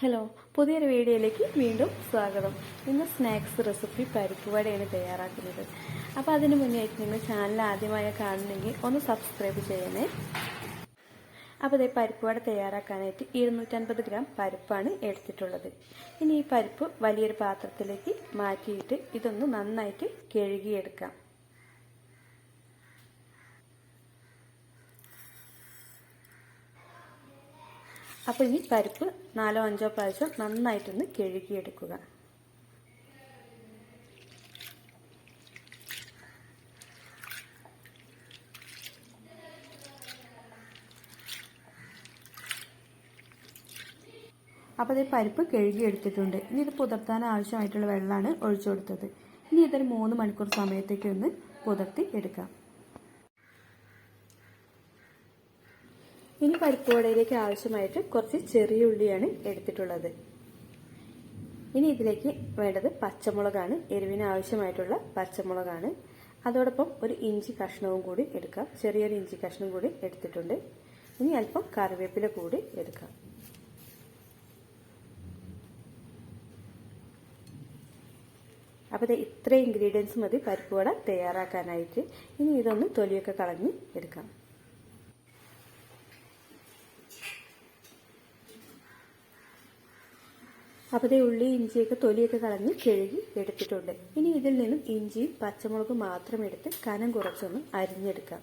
Hello പുതിയൊരു വീഡിയോയിലേക്ക് വീണ്ടും സ്വാഗതം. ഇന്ന് സ്നാക്സ് റെസിപ്പി പരിപ്പ് തയ്യാറാക്കുന്നത്. അപ്പോൾ അതിന് മുന്നേയായിട്ട് നിങ്ങൾ ചാനൽ ആദ്യമായി കാണുന്നെങ്കിൽ ഒന്ന് സബ്സ്ക്രൈബ് ചെയ്യണേ. അപ്പോൾ ഇതേ പരിപ്പ് വട തയ്യാറാക്കാനായിട്ട് ഇരുന്നൂറ്റൻപത് ഗ്രാം പരിപ്പാണ് എടുത്തിട്ടുള്ളത്. ഇനി ഈ പരിപ്പ് വലിയൊരു പാത്രത്തിലേക്ക് മാറ്റിയിട്ട് ഇതൊന്ന് നന്നായിട്ട് കഴുകിയെടുക്കാം. അപ്പോൾ ഈ പരിപ്പ് നാലോ അഞ്ചോ പ്രാവശ്യം നന്നായിട്ടൊന്ന് കിഴുകിയെടുക്കുക. അപ്പോൾ ഇത് പരിപ്പ് കഴുകിയെടുത്തിട്ടുണ്ട്. ഇനി ഇത് പുതർത്താൻ ആവശ്യമായിട്ടുള്ള വെള്ളമാണ് ഒഴിച്ചു കൊടുത്തത്. ഇനി ഇതൊരു മൂന്ന് മണിക്കൂർ സമയത്തേക്ക് ഒന്ന് പുതർത്തി എടുക്കാം. ഇനി പരിപ്പ് വടയിലേക്ക് ആവശ്യമായിട്ട് കുറച്ച് ചെറിയ ഉള്ളിയാണ് എടുത്തിട്ടുള്ളത്. ഇനി ഇതിലേക്ക് വേണ്ടത് പച്ചമുളകാണ്. എരിവിന് ആവശ്യമായിട്ടുള്ള പച്ചമുളകാണ്. അതോടൊപ്പം ഒരു ഇഞ്ചി കഷ്ണവും കൂടി എടുക്കാം. ചെറിയൊരു ഇഞ്ചി കഷ്ണം കൂടി എടുത്തിട്ടുണ്ട്. ഇനി അല്പം കറിവേപ്പില കൂടി എടുക്കാം. അപ്പോൾ ഇത്രയും ഇൻഗ്രീഡിയൻസ് മതി പരിപ്പ് വട തയ്യാറാക്കാനായിട്ട്. ഇനി ഇതൊന്ന് തൊലിയൊക്കെ കളഞ്ഞ് എടുക്കാം. അപ്പോൾ ഉള്ളി ഇഞ്ചിയൊക്കെ തൊലിയൊക്കെ കളഞ്ഞ് കഴുകി എടുത്തിട്ടുണ്ട്. ഇനി ഇതിൽ നിന്നും ഇഞ്ചിയും പച്ചമുളകും മാത്രം എടുത്ത് കനം കുറച്ചൊന്ന് അരിഞ്ഞെടുക്കാം.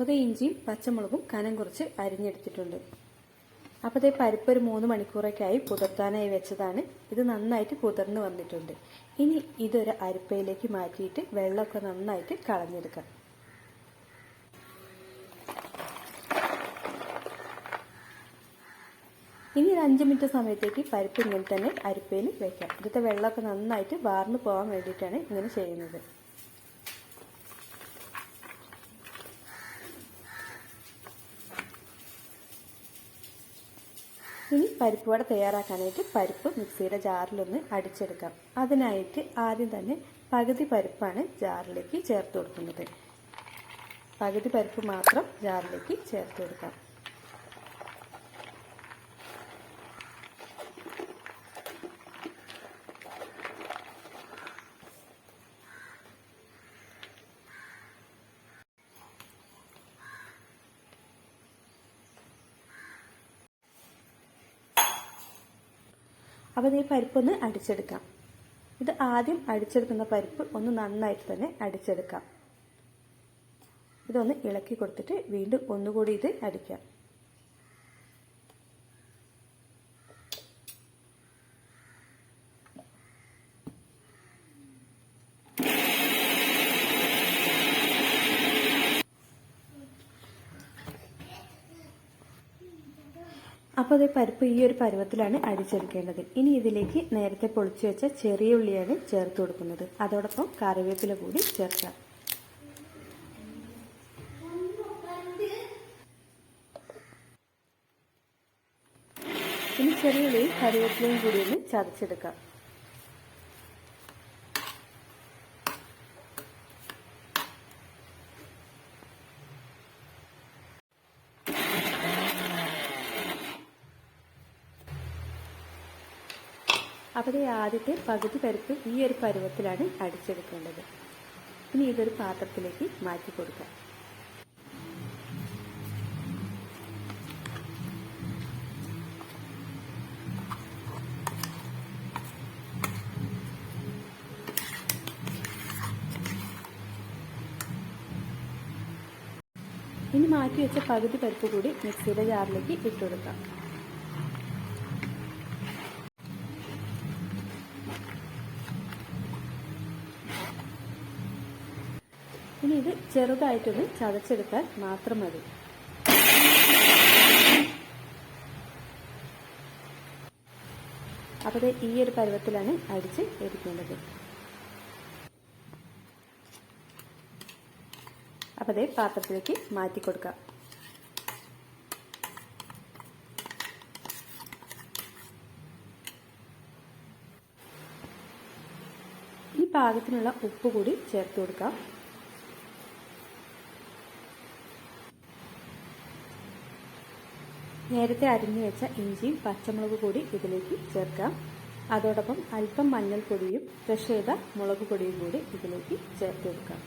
അപ്പോൾ ഇഞ്ചിയും പച്ചമുളകും കനം കുറച്ച് അരിഞ്ഞെടുത്തിട്ടുണ്ട്. അപ്പോൾ ഇത് പരിപ്പ് ഒരു മൂന്ന് മണിക്കൂറൊക്കെയായി പുതർത്താനായി വെച്ചതാണ്. ഇത് നന്നായിട്ട് കുതിർന്ന് വന്നിട്ടുണ്ട്. ഇനി ഇതൊരു അരിപ്പയിലേക്ക് മാറ്റിയിട്ട് വെള്ളമൊക്കെ നന്നായിട്ട് കളഞ്ഞെടുക്കാം. ഇനി ഒരു അഞ്ച് മിനിറ്റ് സമയത്തേക്ക് പരിപ്പ് ഇങ്ങനെ തന്നെ അരിപ്പയിൽ വെക്കാം. ഇതിന്റെ വെള്ളമൊക്കെ നന്നായിട്ട് വാർന്നു പോകാൻ വേണ്ടിയിട്ടാണ് ഇങ്ങനെ ചെയ്യുന്നത്. ഇനി പരിപ്പ് വട തയ്യാറാക്കാനായിട്ട് പരിപ്പ് മിക്സിയുടെ ജാറിലൊന്ന് അടിച്ചെടുക്കാം. അതിനായിട്ട് ആദ്യം തന്നെ പകുതി പരിപ്പാണ് ജാറിലേക്ക് ചേർത്ത് കൊടുക്കുന്നത്. പകുതി പരിപ്പ് മാത്രം ജാറിലേക്ക് ചേർത്ത് കൊടുക്കാം. അപ്പോൾ ഈ പരിപ്പൊന്ന് അടിച്ചെടുക്കാം. ഇത് ആദ്യം അടിച്ചെടുക്കുന്ന പരിപ്പ് ഒന്ന് നന്നായിട്ട് തന്നെ അടിച്ചെടുക്കാം. ഇതൊന്ന് ഇളക്കി കൊടുത്തിട്ട് വീണ്ടും ഒന്നുകൂടി ഇത് അടിക്കാം. അപ്പോൾ അത് പരിപ്പ് ഈ ഒരു പരുവത്തിലാണ് അടിച്ചെടുക്കേണ്ടത്. ഇനി ഇതിലേക്ക് നേരത്തെ പൊളിച്ചു വെച്ച ചെറിയ ഉള്ളിയാണ് ചേർത്ത് കൊടുക്കുന്നത്. അതോടൊപ്പം കറിവേപ്പില കൂടി ചേർക്കാം. ഇനി ചെറിയ ഉള്ളിയും കറിവേപ്പിലയും കൂടി ഒന്ന് ചതച്ചെടുക്കാം. ഈ ആദ്യത്തെ പകുതി പരിപ്പ് ഈ ഒരു പരുവത്തിലാണ് അടിച്ചെടുക്കേണ്ടത്. ഇനി ഇതൊരു പാത്രത്തിലേക്ക് മാറ്റി കൊടുക്കാം. ഇനി മാറ്റി വെച്ച പകുതി പരിപ്പ് കൂടി മിക്സിയുടെ ജാറിലേക്ക് ഇട്ട് ഇത് ചെറുതായിട്ടൊന്ന് ചതച്ചെടുത്താൽ മാത്രം മതി. അപ്പോൾ ഈ ഒരു പരുവത്തിലാണ് അടിച്ച് എടുക്കേണ്ടത് അപ്പോൾ അതേ പാത്രത്തിലേക്ക് മാറ്റി കൊടുക്കാം. ഈ പാകത്തിനുള്ള ഉപ്പ് കൂടി ചേർത്ത് കൊടുക്കാം. നേരത്തെ അരിഞ്ഞു വെച്ച ഇഞ്ചിയും പച്ചമുളക് കൂടി ഇതിലേക്ക് ചേർക്കാം. അതോടൊപ്പം അല്പം മഞ്ഞൾപ്പൊടിയും ഫ്രഷ് ചെയ്ത മുളക് പൊടിയും കൂടി ഇതിലേക്ക് ചേർത്ത് കൊടുക്കാം.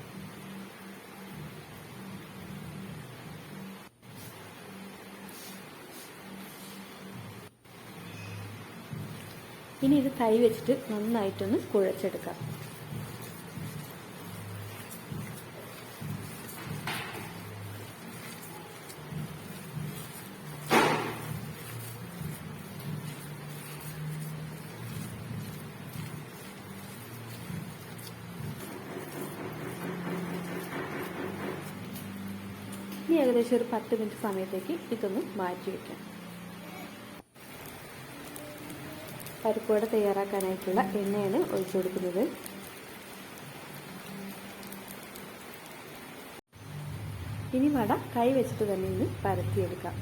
ഇനി ഇത് കൈ വെച്ചിട്ട് നന്നായിട്ടൊന്ന് കുഴച്ചെടുക്കാം. ഇനി ഏകദേശം ഒരു പത്ത് മിനിറ്റ് സമയത്തേക്ക് ഇതൊന്ന് മാറ്റി വയ്ക്കാം. പരിപ്പുവട തയ്യാറാക്കാനായിട്ടുള്ള എണ്ണയാണ് ഒഴിച്ചു കൊടുക്കുന്നത്. ഇനി വട കൈ വെച്ചിട്ട് തന്നെ ഇന്ന് പരത്തിയെടുക്കാം.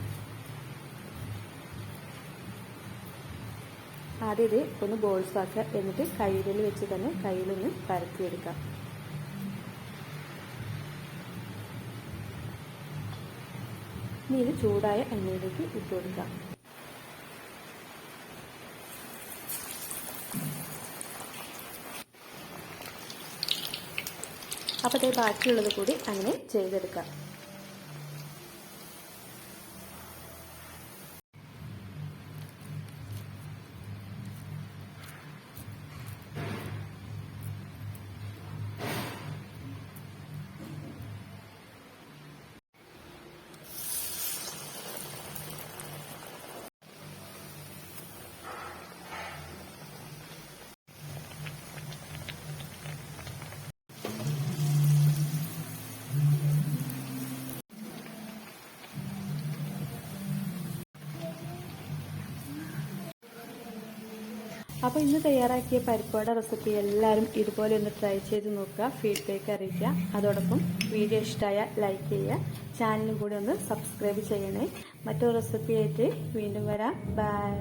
ആദ്യം ഒന്ന് ബോൾസ് ആക്കുക എന്നിട്ട് കയ്യിൽ വെച്ച് തന്നെ കയ്യിലൊന്ന് പരത്തിയെടുക്കാം. ഇനി ഇത് ചൂടായ എണ്ണയിലേക്ക് ഇട്ട് കൊടുക്കാം അപ്പോൾ ബാക്കിയുള്ളത് കൂടി അങ്ങനെ ചെയ്തെടുക്കാം. അപ്പോൾ ഇന്ന് തയ്യാറാക്കിയ പരിപ്പുവട റെസിപ്പി എല്ലാവരും ഇതുപോലെ ഒന്ന് ട്രൈ ചെയ്ത് നോക്കുക ഫീഡ്ബാക്ക് അറിയിക്കുക. അതോടൊപ്പം വീഡിയോ ഇഷ്ടമായ ലൈക്ക് ചെയ്യുക ചാനലും കൂടി ഒന്ന് സബ്സ്ക്രൈബ് ചെയ്യണേ. മറ്റൊരു റെസിപ്പി ആയിട്ട് വീണ്ടും വരാം. ബൈ